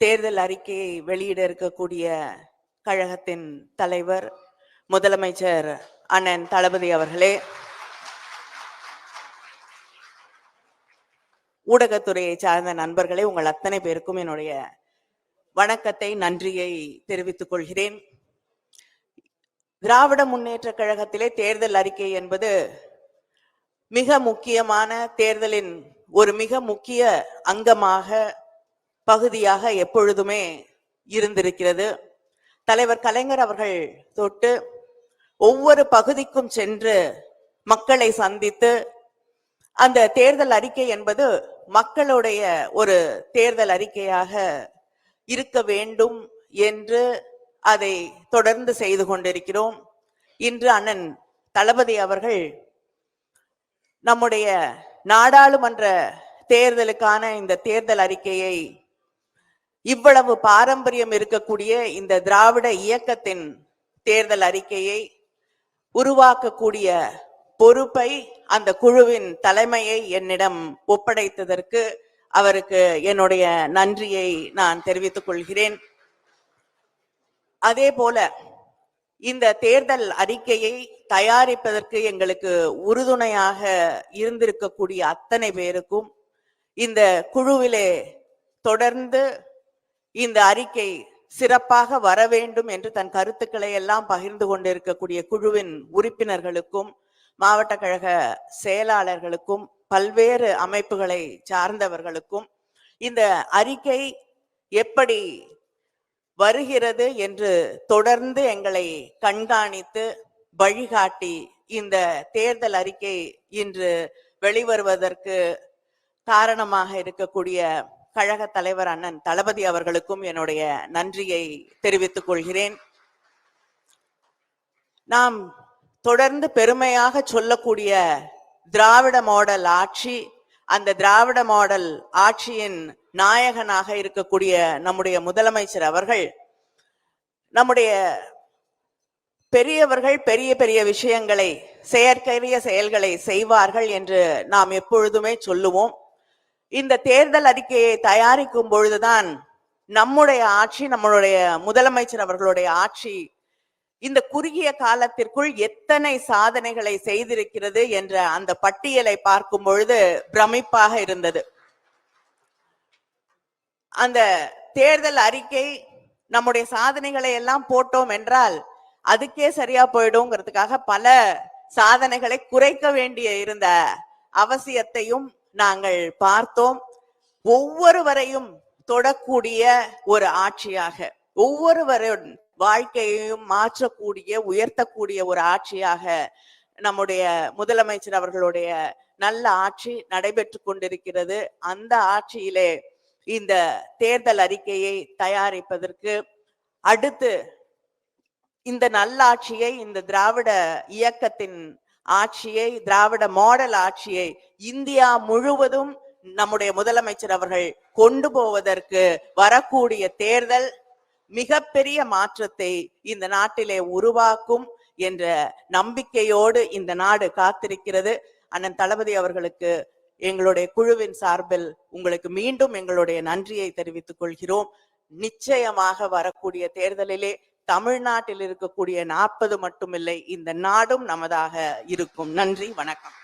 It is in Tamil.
தேர்தல் அறிக்கையை வெளியிட இருக்கக்கூடிய கழகத்தின் தலைவர் முதலமைச்சர் அண்ணன் தளபதி அவர்களே ஊடகத்துறையை சார்ந்த நண்பர்களே உங்கள் அத்தனை பேருக்கும் என்னுடைய வணக்கத்தை நன்றியை தெரிவித்துக் கொள்கிறேன். திராவிட முன்னேற்ற கழகத்திலே தேர்தல் அறிக்கை என்பது மிக முக்கியமான தேர்தலின் ஒரு மிக முக்கிய அங்கமாக பகுதியாக எப்பொழுதுமே இருந்திருக்கிறது. தலைவர் கலைஞர் அவர்கள் தொட்டு ஒவ்வொரு பகுதிக்கும் சென்று மக்களை சந்தித்து அந்த தேர்தல் அறிக்கை என்பது மக்களுடைய ஒரு தேர்தல் அறிக்கையாக இருக்க வேண்டும் என்று அதை தொடர்ந்து செய்து கொண்டிருக்கிறோம். இன்று அண்ணன் தளபதி அவர்கள் நம்முடைய நாடாளுமன்ற தேர்தலுக்கான இந்த தேர்தல் அறிக்கையை இவ்வளவு பாரம்பரியம் இருக்கக்கூடிய இந்த திராவிட இயக்கத்தின் தேர்தல் அறிக்கையை உருவாக்கக்கூடிய பொறுப்பை அந்த குழுவின் தலைமையை என்னிடம் ஒப்படைத்ததற்கு அவருக்கு என்னுடைய நன்றியை நான் தெரிவித்துக் கொள்கிறேன். அதே போல இந்த தேர்தல் அறிக்கையை தயாரிப்பதற்கு எங்களுக்கு உறுதுணையாக இருந்திருக்கக்கூடிய அத்தனை பேருக்கும் இந்த குழுவிலே தொடர்ந்து இந்த அறிக்கை சிறப்பாக வர வேண்டும் என்று தன் கருத்துக்களை எல்லாம் பகிர்ந்து கொண்டிருக்கக்கூடிய குழுவின் உறுப்பினர்களுக்கும் மாவட்ட கழக செயலாளர்களுக்கும் பல்வேறு அமைப்புகளை சார்ந்தவர்களுக்கும் இந்த அறிக்கை எப்படி வருகிறது என்று தொடர்ந்து எங்களை கண்காணித்து வழிகாட்டி இந்த தேர்தல் அறிக்கை இன்று வெளிவருவதற்கு காரணமாக இருக்கக்கூடிய கழக தலைவர் அண்ணன் தளபதி அவர்களுக்கும் என்னுடைய நன்றியை தெரிவித்துக் கொள்கிறேன். நாம் தொடர்ந்து பெருமையாக சொல்லக்கூடிய திராவிட மாடல் ஆட்சி அந்த திராவிட மாடல் ஆட்சியின் நாயகனாக இருக்கக்கூடிய நம்முடைய முதலமைச்சர் அவர்கள் நம்முடைய பெரியவர்கள் பெரிய பெரிய விஷயங்களை செயற்கரிய செயல்களை செய்வார்கள் என்று நாம் எப்பொழுதுமே சொல்லுவோம். இந்த தேர்தல் அறிக்கையை தயாரிக்கும் பொழுதுதான் நம்முடைய ஆட்சி நம்மளுடைய முதலமைச்சர் அவர்களுடைய ஆட்சி இந்த குறுகிய காலத்திற்குள் எத்தனை சாதனைகளை செய்திருக்கிறது என்ற அந்த பட்டியலை பார்க்கும் பொழுது பிரமிப்பாக இருந்தது. அந்த தேர்தல் அறிக்கை நம்முடைய சாதனைகளை எல்லாம் போட்டோம் என்றால் அதுக்கே சரியா போயிடும்ங்கிறதுக்காக பல சாதனைகளை குறைக்க வேண்டிய இருந்த அவசியத்தையும் நாங்கள் பார்த்தோம் ஒவ்வொருவரையும் தொடக்கூடிய ஒரு ஆட்சியாக ஒவ்வொருவரின் வாழ்க்கையையும் மாற்றக்கூடிய உயர்த்தக்கூடிய ஒரு ஆட்சியாக நம்முடைய முதலமைச்சர் அவர்களுடைய நல்ல ஆட்சி நடைபெற்று கொண்டிருக்கிறது. அந்த ஆட்சியிலே இந்த தேர்தல் அறிக்கையை தயாரிப்பதற்கு அடுத்து இந்த நல்லாட்சியை இந்த திராவிட இயக்கத்தின் ஆட்சியை திராவிட மாடல் ஆட்சியை இந்தியா முழுவதும் நம்முடைய முதலமைச்சர் அவர்கள் கொண்டு போவதற்கு வரக்கூடிய தேர்தல் மிகப்பெரிய மாற்றத்தை இந்த நாட்டிலே உருவாக்கும் என்ற நம்பிக்கையோடு இந்த நாடு காத்திருக்கிறது. அண்ணன் தளபதி அவர்களுக்கு எங்களுடைய குழுவின் சார்பில் உங்களுக்கு மீண்டும் எங்களுடைய நன்றியை தெரிவித்துக் கொள்கிறோம். நிச்சயமாக வரக்கூடிய தேர்தலிலே தமிழ்நாட்டில் இருக்கக்கூடிய நாற்பது மட்டுமில்லை இந்த நாடும் நமதாக இருக்கும். நன்றி வணக்கம்.